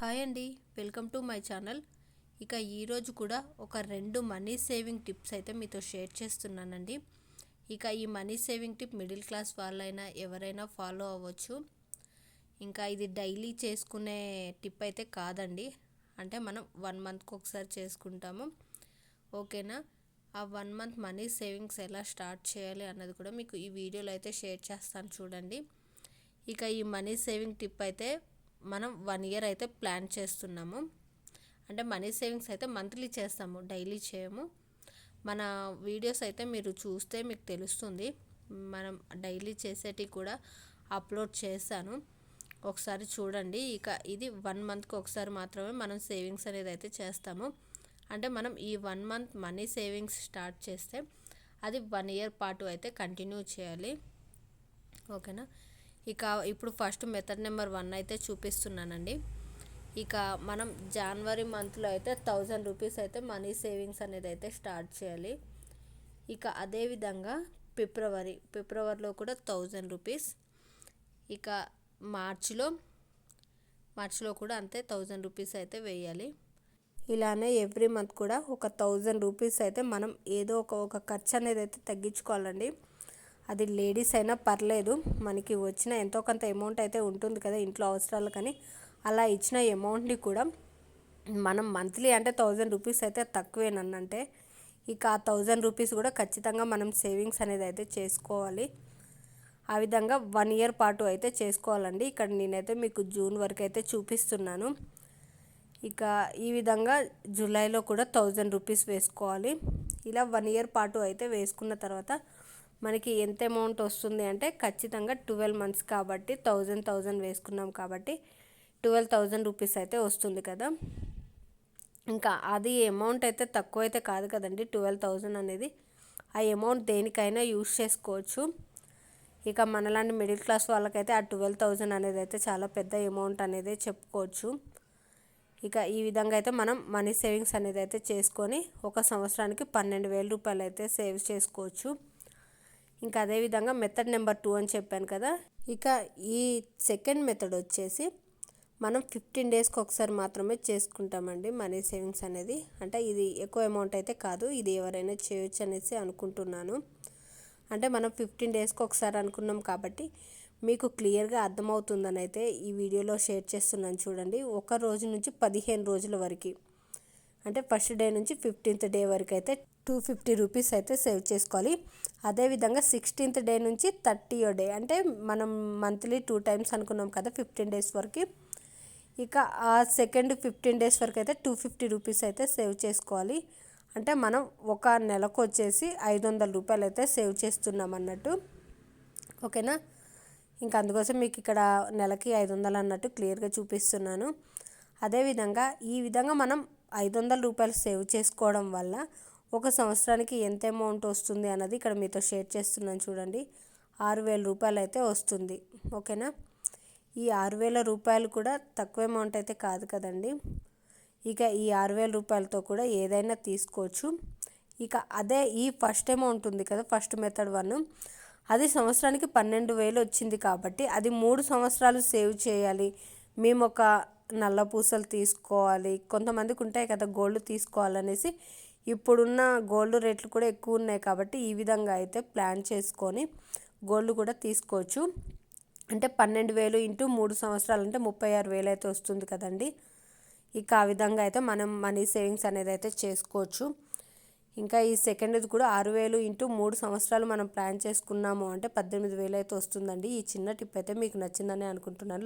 Hi అండి welcome to my channel. ఇక ఈరోజు కూడా ఒక రెండు మనీ సేవింగ్ టిప్స్ అయితే మీతో షేర్ చేస్తున్నానండి. ఇక ఈ money saving tip middle class వాళ్ళైనా ఎవరైనా ఫాలో అవ్వచ్చు. ఇంకా ఇది డైలీ చేసుకునే టిప్ అయితే కాదండి. అంటే మనం వన్ మంత్కి ఒకసారి చేసుకుంటాము. ఓకేనా? ఆ వన్ మంత్ మనీ సేవింగ్స్ ఎలా స్టార్ట్ చేయాలి అన్నది కూడా మీకు ఈ వీడియోలో అయితే షేర్ చేస్తాను చూడండి. ఇక ఈ మనీ సేవింగ్ టిప్ అయితే మనం వన్ ఇయర్ అయితే ప్లాన్ చేస్తున్నాము. అంటే మనీ సేవింగ్స్ అయితే మంత్లీ చేస్తాము డైలీ చేయము. మన వీడియోస్ అయితే మీరు చూస్తే మీకు తెలుస్తుంది. మనం డైలీ చేసేటివి కూడా అప్లోడ్ చేశాను. ఒకసారి చూడండి. ఇక ఇది వన్ మంత్కి ఒకసారి మాత్రమే మనం సేవింగ్స్ అనేది అయితే చేస్తాము. అంటే మనం ఈ one month money savings start చేస్తే అది వన్ ఇయర్ పాటు అయితే కంటిన్యూ చేయాలి. ఓకేనా ఇక ఇప్పుడు ఫస్ట్ మెథడ్ నెంబర్ వన్ అయితే చూపిస్తున్నానండి. ఇక మనం జనవరి మంత్లో అయితే థౌజండ్ రూపీస్ అయితే మనీ సేవింగ్స్ అనేది అయితే స్టార్ట్ చేయాలి. ఇక అదేవిధంగా ఫిబ్రవరి ఫిబ్రవరిలో కూడా థౌజండ్ రూపీస్. ఇక మార్చిలో మార్చిలో కూడా అంతే థౌజండ్ రూపీస్ అయితే వేయాలి. ఇలానే ఎవ్రీ మంత్ కూడా ఒక థౌజండ్ రూపీస్ అయితే మనం ఏదో ఒక ఒక ఖర్చు అనేది అయితే తగ్గించుకోవాలండి. అది లేడీస్ అయినా పర్లేదు మనకి వచ్చిన ఎంతో కొంత అమౌంట్ అయితే ఉంటుంది కదా ఇంట్లో అవసరాలు కానీ. అలా ఇచ్చిన అమౌంట్ని కూడా మనం మంత్లీ అంటే థౌజండ్ రూపీస్ అయితే తక్కువేనంటే ఇక ఆ థౌజండ్ రూపీస్ కూడా ఖచ్చితంగా మనం సేవింగ్స్ అనేది అయితే చేసుకోవాలి. ఆ విధంగా వన్ ఇయర్ పాటు అయితే చేసుకోవాలండి. ఇక్కడ నేనైతే మీకు జూన్ వరకు అయితే చూపిస్తున్నాను. ఇక ఈ విధంగా జూలైలో కూడా థౌజండ్ రూపీస్ వేసుకోవాలి. ఇలా వన్ ఇయర్ పాటు అయితే వేసుకున్న తర్వాత మనకి ఎంత అమౌంట్ వస్తుంది అంటే ఖచ్చితంగా ట్వెల్వ్ మంత్స్ కాబట్టి థౌజండ్ థౌజండ్ వేసుకున్నాం కాబట్టి ట్వెల్వ్ థౌజండ్ రూపీస్ అయితే వస్తుంది కదా. ఇంకా అది అమౌంట్ అయితే తక్కువ అయితే కాదు కదండి. ట్వెల్వ్ థౌజండ్ అనేది ఆ అమౌంట్ దేనికైనా యూస్ చేసుకోవచ్చు. ఇక మనలాంటి మిడిల్ క్లాస్ వాళ్ళకైతే ఆ ట్వెల్వ్ థౌజండ్ అనేది అయితే చాలా పెద్ద అమౌంట్ అనేది చెప్పుకోవచ్చు. ఇక ఈ విధంగా అయితే మనం మనీ సేవింగ్స్ అనేది అయితే చేసుకొని ఒక సంవత్సరానికి పన్నెండు వేల రూపాయలు అయితే సేవ్ చేసుకోవచ్చు. ఇంకా అదేవిధంగా మెథడ్ నెంబర్ టూ అని చెప్పాను కదా. ఇక ఈ సెకండ్ మెథడ్ వచ్చేసి మనం ఫిఫ్టీన్ డేస్కి ఒకసారి మాత్రమే చేసుకుంటామండి మనీ సేవింగ్స్ అనేది. అంటే ఇది ఎక్కువ అమౌంట్ అయితే కాదు ఇది ఎవరైనా చేయొచ్చు అనేసి అనుకుంటున్నాను. అంటే మనం ఫిఫ్టీన్ డేస్కి ఒకసారి అనుకున్నాం కాబట్టి మీకు క్లియర్గా అర్థమవుతుందని అయితే ఈ వీడియోలో షేర్ చేస్తున్నాను చూడండి. ఒక రోజు నుంచి పదిహేను రోజుల వరకు అంటే ఫస్ట్ డే నుంచి ఫిఫ్టీన్త్ డే వరకు అయితే టూ ఫిఫ్టీ రూపీస్ అయితే సేవ్ చేసుకోవాలి. అదేవిధంగా సిక్స్టీన్త్ డే నుంచి థర్టీ డే అంటే మనం మంత్లీ టూ టైమ్స్ అనుకున్నాం కదా ఫిఫ్టీన్ డేస్ వరకు. ఇక ఆ సెకండ్ ఫిఫ్టీన్ డేస్ వరకు అయితే టూ ఫిఫ్టీ రూపీస్ అయితే సేవ్ చేసుకోవాలి. అంటే మనం ఒక నెలకు వచ్చేసి ఐదు వందల రూపాయలు అయితే సేవ్ చేస్తున్నాం అన్నట్టు. ఓకేనా? ఇంకా అందుకోసం మీకు ఇక్కడ నెలకి ఐదు వందలు అన్నట్టు క్లియర్గా చూపిస్తున్నాను. అదేవిధంగా ఈ విధంగా మనం ఐదు వందల రూపాయలు సేవ్ చేసుకోవడం వల్ల ఒక సంవత్సరానికి ఎంత అమౌంట్ వస్తుంది అన్నది ఇక్కడ మీతో షేర్ చేస్తున్నాను చూడండి. ఆరు వేల రూపాయలు అయితే వస్తుంది. ఓకేనా? ఈ ఆరు వేల రూపాయలు కూడా తక్కువ అమౌంట్ అయితే కాదు కదండి. ఇక ఈ ఆరు వేల రూపాయలతో కూడా ఏదైనా తీసుకోవచ్చు. ఇక అదే ఈ ఫస్ట్ అమౌంట్ ఉంది కదా ఫస్ట్ మెథడ్ వన్. అది సంవత్సరానికి పన్నెండు వేలు వచ్చింది కాబట్టి అది మూడు సంవత్సరాలు సేవ్ చేయాలి. మేము ఒక నల్ల పూసలు తీసుకోవాలి. కొంతమందికి ఉంటాయి కదా గోల్డ్ తీసుకోవాలనేసి. ఇప్పుడున్న గోల్డ్ రేట్లు కూడా ఎక్కువ ఉన్నాయి కాబట్టి ఈ విధంగా అయితే ప్లాన్ చేసుకొని గోల్డ్ కూడా తీసుకోవచ్చు. అంటే పన్నెండు వేలు ఇంటూ మూడు సంవత్సరాలు అంటే ముప్పై ఆరు వేలు అయితే వస్తుంది కదండి. ఇక ఆ విధంగా అయితే మనం మనీ సేవింగ్స్ అనేది అయితే చేసుకోవచ్చు. ఇంకా ఈ సెకండ్ది కూడా ఆరు వేలు ఇంటూ మూడు సంవత్సరాలు మనం ప్లాన్ చేసుకున్నాము అంటే పద్దెనిమిది వేలు అయితే వస్తుందండి. ఈ చిన్న టిప్ అయితే మీకు నచ్చిందని అనుకుంటున్నాను.